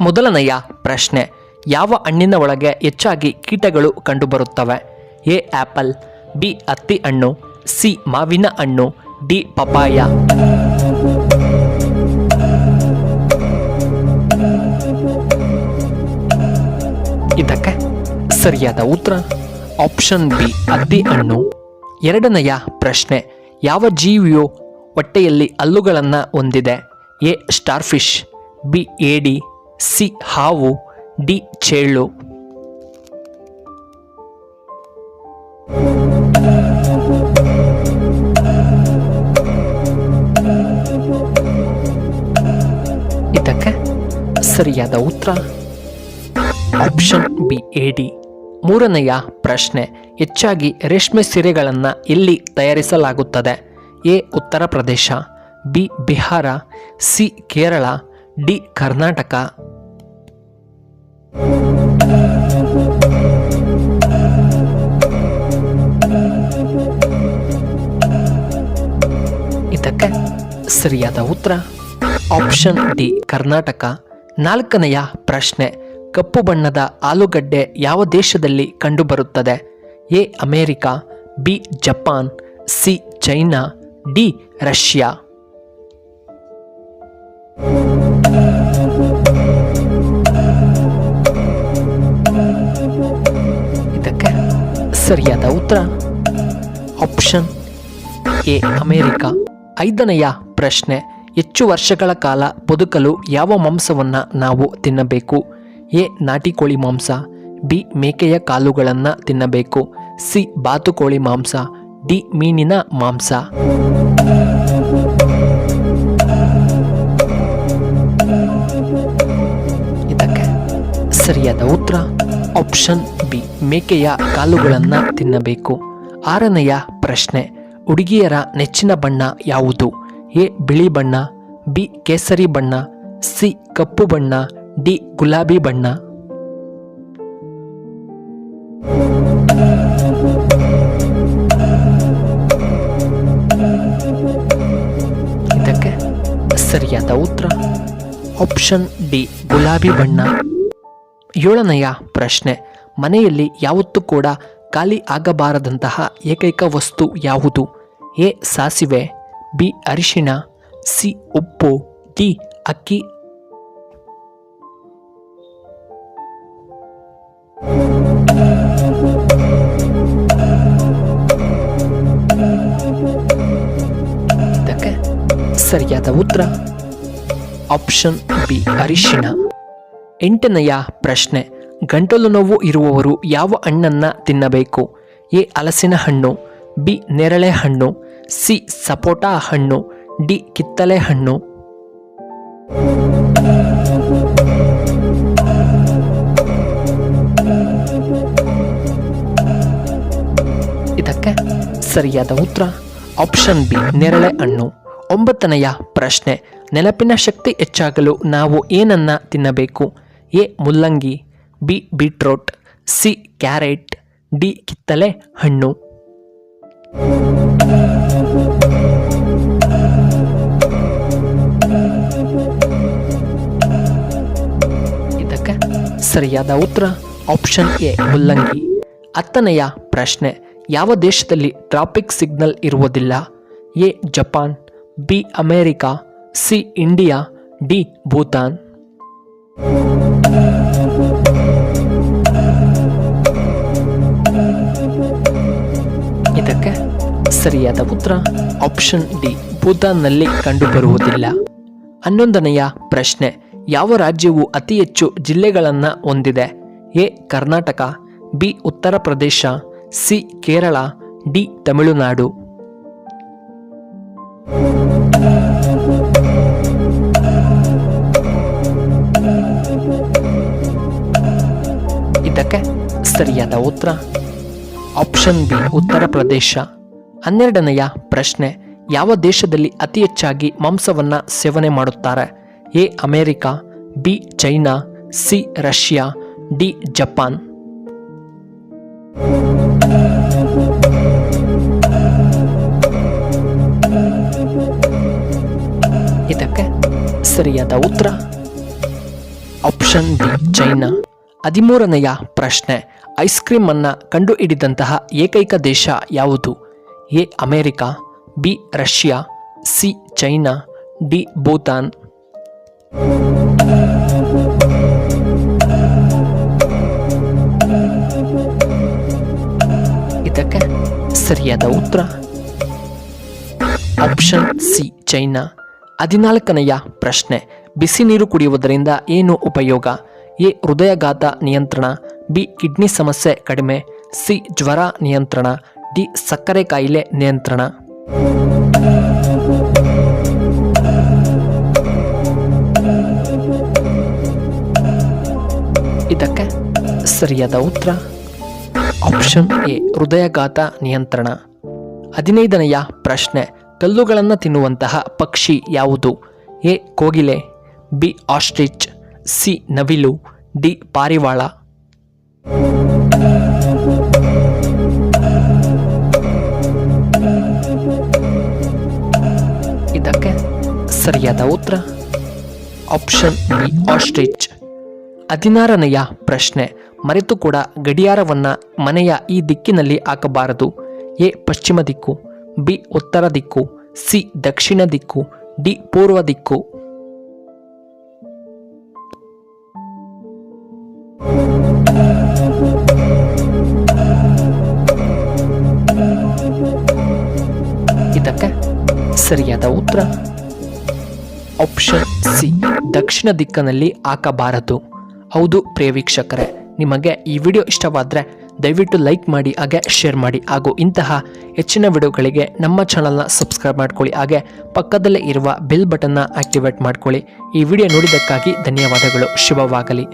ಮೊದಲನೆಯ ಪ್ರಶ್ನೆ, ಯಾವ ಹಣ್ಣಿನ ಒಳಗೆ ಹೆಚ್ಚಾಗಿ ಕೀಟಗಳು ಕಂಡುಬರುತ್ತವೆ? ಎ, ಆಪಲ್, ಬಿ, ಹತ್ತಿ ಹಣ್ಣು, ಸಿ, ಮಾವಿನ ಹಣ್ಣು, ಡಿ ಪಪಾಯ ಇದಕ್ಕೆ ಸರಿಯಾದ ಉತ್ತರ, ಆಪ್ಷನ್ ಬಿ ಅತ್ತಿ ಹಣ್ಣು. ಎರಡನೆಯ ಪ್ರಶ್ನೆ, ಯಾವ ಜೀವಿಯು ಹೊಟ್ಟೆಯಲ್ಲಿ ಹಲ್ಲುಗಳನ್ನು ಹೊಂದಿದೆ? ಎ, ಸ್ಟಾರ್ಫಿಶ್, ಬಿ, ಏಡಿ. ಸಿ ಹಾವು, ಡಿ ಚೇಳು ಇದಕ್ಕೆ ಸರಿಯಾದ ಉತ್ತರ? ಆಪ್ಷನ್ ಬಿ ಎಡಿ ಮೂರನೆಯ ಪ್ರಶ್ನೆ, ಹೆಚ್ಚಾಗಿ ರೇಷ್ಮೆ ಸೀರೆಗಳನ್ನು ಎಲ್ಲಿ ತಯಾರಿಸಲಾಗುತ್ತದೆ? A, Uttar Pradesh, B, Bihar, C, Kerala, D, Karnataka. ಇದಕ್ಕೆ ಸರಿಯಾದ ಉತ್ತರ ಆಪ್ಷನ್ ಡಿ ಕರ್ನಾಟಕ. ನಾಲ್ಕನೆಯ ಪ್ರಶ್ನೆ, ಕಪ್ಪು ಬಣ್ಣದ ಆಲೂಗಡ್ಡೆ ಯಾವ ದೇಶದಲ್ಲಿ ಕಂಡುಬರುತ್ತದೆ? A, America, B, Japan, C, China, D, Russia. ಸರಿಯಾದ ಉತ್ತರ? Option A America. ಐದನೆಯ ಪ್ರಶ್ನೆ, ಹೆಚ್ಚು ವರ್ಷಗಳ ಕಾಲ ಬದುಕಲು ಯಾವ ಮಾಂಸವನ್ನು ನಾವು ತಿನ್ನಬೇಕು? ಎ, ನಾಟಿ ಕೋಳಿ ಮಾಂಸ. ಬಿ, ಮೇಕೆಯ ಕಾಲುಗಳನ್ನು ತಿನ್ನಬೇಕು. ಸಿ, ಬಾತುಕೋಳಿ ಮಾಂಸ. ಡಿ, ಮೀನಿನ ಮಾಂಸ. ಸರಿಯಾದ ಉತ್ತರ? Option B. ಮೇಕೆಯ ಕಾಲುಗಳನ್ನು ತಿನ್ನಬೇಕು. ಆರನೆಯ ಪ್ರಶ್ನೆ, ಹುಡುಗಿಯರ ನೆಚ್ಚಿನ ಬಣ್ಣ ಯಾವುದು? ಎ. ಬಿಳಿ ಬಣ್ಣ, ಬಿ. ಕೇಸರಿ ಬಣ್ಣ, ಸಿ. ಕಪ್ಪು ಬಣ್ಣ, ಡಿ. ಗುಲಾಬಿ ಬಣ್ಣ. ಇದಕ್ಕೆ ಸರಿಯಾದ ಉತ್ತರ? Option D. ಗುಲಾಬಿ ಬಣ್ಣ. ಏಳನೆಯ ಪ್ರಶ್ನೆ, ಮನೆಯಲ್ಲಿ ಯಾವತ್ತೂ ಕೂಡ ಖಾಲಿ ಆಗಬಾರದಂತಹ ಏಕೈಕ ವಸ್ತು ಯಾವುದು? ಎ, ಸಾಸಿವೆ, ಬಿ, ಅರಿಶಿಣ, ಸಿ, ಉಪ್ಪು, ಡಿ, ಅಕ್ಕಿ. ಸರಿಯಾದ ಉತ್ತರ, ಆಪ್ಷನ್ ಬಿ, ಅರಿಶಿಣ. ಎಂಟನೆಯ ಪ್ರಶ್ನೆ, ಗಂಟಲು ನೋವು ಇರುವವರು ಯಾವ ಹಣ್ಣನ್ನು ತಿನ್ನಬೇಕು? ಎ, ಹಲಸಿನ ಹಣ್ಣು, ಬಿ, ನೇರಳೆ ಹಣ್ಣು, ಸಿ, ಸಪೋಟಾ ಹಣ್ಣು, ಡಿ, ಕಿತ್ತಳೆ ಹಣ್ಣು. ಇದಕ್ಕೆ ಸರಿಯಾದ ಉತ್ತರ, ಆಪ್ಷನ್ ಬಿ, ನೇರಳೆ ಹಣ್ಣು. ಒಂಬತ್ತನೆಯ ಪ್ರಶ್ನೆ, ನೆನಪಿನ ಶಕ್ತಿ ಹೆಚ್ಚಾಗಲು ನಾವು ಏನನ್ನ ತಿನ್ನಬೇಕು? ಎ ಮುಲ್ಲಂಗಿ, B beetroot, C carrot, D ಕಿತ್ತಲೆ ಹಣ್ಣು. ಇದಕ್ಕೆ ಸರಿಯಾದ ಉತ್ತರ ಆಪ್ಷನ್ ಎ, ಮುಲ್ಲಂಗಿ. ಹತ್ತನೆಯ ಪ್ರಶ್ನೆ, ಯಾವ ದೇಶದಲ್ಲಿ ಟ್ರಾಫಿಕ್ ಸಿಗ್ನಲ್ ಇರುವುದಿಲ್ಲ? A, Japan, B, America, C, India, D, Bhutan. ಇದಕ್ಕೆ ಸರಿಯಾದ ಉತ್ತರ ಆಪ್ಷನ್ ಡಿ. ಭೂತಾನ್ನಲ್ಲಿ ಕಂಡುಬರುವುದಿಲ್ಲ. ಹನ್ನೊಂದನೆಯ ಪ್ರಶ್ನೆ, ಯಾವ ರಾಜ್ಯವು ಅತಿ ಹೆಚ್ಚು ಜಿಲ್ಲೆಗಳನ್ನು ಹೊಂದಿದೆ? A. Karnataka, B. Uttar Pradesh, C. Kerala, D. Tamil Nadu. ಇದಕ್ಕೆ ಸರಿಯಾದ ಉತ್ತರ? ಆಪ್ಷನ್ ಬಿ ಉತ್ತರ ಪ್ರದೇಶ. ಹನ್ನೆರಡನೆಯ ಪ್ರಶ್ನೆ, ಯಾವ ದೇಶದಲ್ಲಿ ಅತಿ ಹೆಚ್ಚಾಗಿ ಮಾಂಸವನ್ನ ಸೇವನೆ ಮಾಡುತ್ತಾರೆ? A, America, B, China, C, Russia, D, Japan. ಇದಕ್ಕೆ ಸರಿಯಾದ ಉತ್ತರ? Option B China. ಹದಿಮೂರನೆಯ ಪ್ರಶ್ನೆ. ಐಸ್ ಕ್ರೀಮನ್ನು ಕಂಡುಹಿಡಿದಂತಹ ಏಕೈಕ ದೇಶ ಯಾವುದು? A, America, B, Russia, C, China, D, Bhutan. ಇದಕ್ಕೆ ಸರಿಯಾದ ಉತ್ತರ? Option C, China. ಹದಿನಾಲ್ಕನೆಯ ಪ್ರಶ್ನೆ. ಬಿಸಿ ನೀರು ಕುಡಿಯುವುದರಿಂದ ಏನು ಉಪಯೋಗ? ಎ ಹೃದಯಘಾತ ನಿಯಂತ್ರಣ, ಬಿ ಕಿಡ್ನಿ ಸಮಸ್ಯೆ ಕಡಿಮೆ, ಸಿ ಜ್ವರ ನಿಯಂತ್ರಣ, ಡಿ ಸಕ್ಕರೆ ಕಾಯಿಲೆ ನಿಯಂತ್ರಣ. ಇದಕ್ಕೆ ಸರಿಯಾದ ಉತ್ತರ? ಆಪ್ಷನ್ ಎ, ಹೃದಯಘಾತ ನಿಯಂತ್ರಣ. ಹದಿನೈದನೆಯ ಪ್ರಶ್ನೆ, ಕಲ್ಲುಗಳನ್ನು ತಿನ್ನುವಂತಹ ಪಕ್ಷಿ ಯಾವುದು? ಎ, ಕೋಗಿಲೆ, ಬಿ, ಆಸ್ಟ್ರಿಚ್. ಸಿ ನವಿಲು, ಡಿ ಪಾರಿವಾಳ. ಇದಕ್ಕೆ ಸರಿಯಾದ ಉತ್ತರ, ಆಪ್ಷನ್ ಬಿ, ಆಸ್ಟ್ರಿಚ್. ಹದಿನಾರನೆಯ ಪ್ರಶ್ನೆ, ಮರೆತು ಕೂಡ ಗಡಿಯಾರವನ್ನ ಮನೆಯ ಈ ದಿಕ್ಕಿನಲ್ಲಿ ಹಾಕಬಾರದು. ಎ, ಪಶ್ಚಿಮ ದಿಕ್ಕು, ಬಿ, ಉತ್ತರ ದಿಕ್ಕು, ಸಿ, ದಕ್ಷಿಣ ದಿಕ್ಕು, ಡಿ, ಪೂರ್ವ ದಿಕ್ಕು. ಸರಿಯಾದ ಉತ್ತರ? ಆಪ್ಷನ್ ಸಿ ದಕ್ಷಿಣ ದಿಕ್ಕಿನಲ್ಲಿ ಹಾಕಬಾರದು. ಹೌದು ಪ್ರಿಯ ವೀಕ್ಷಕರೇ ನಿಮಗೆ ಈ ವಿಡಿಯೋ ಇಷ್ಟವಾದರೆ ದಯವಿಟ್ಟು ಲೈಕ್ ಮಾಡಿ, ಹಾಗೆ ಶೇರ್ ಮಾಡಿ, ಹಾಗೂ ಇಂತಹ ಹೆಚ್ಚಿನ ವಿಡಿಯೋಗಳಿಗೆ ನಮ್ಮ ಚಾನಲ್ನ ಸಬ್ಸ್ಕ್ರೈಬ್ ಮಾಡ್ಕೊಳ್ಳಿ, ಹಾಗೆ ಪಕ್ಕದಲ್ಲೇ ಇರುವ ಬೆಲ್ ಬಟನ್ನ ಆಕ್ಟಿವೇಟ್ ಮಾಡ್ಕೊಳ್ಳಿ. ಈ ವಿಡಿಯೋ ನೋಡಿದ್ದಕ್ಕಾಗಿ ಧನ್ಯವಾದಗಳು, ಶುಭವಾಗಲಿ.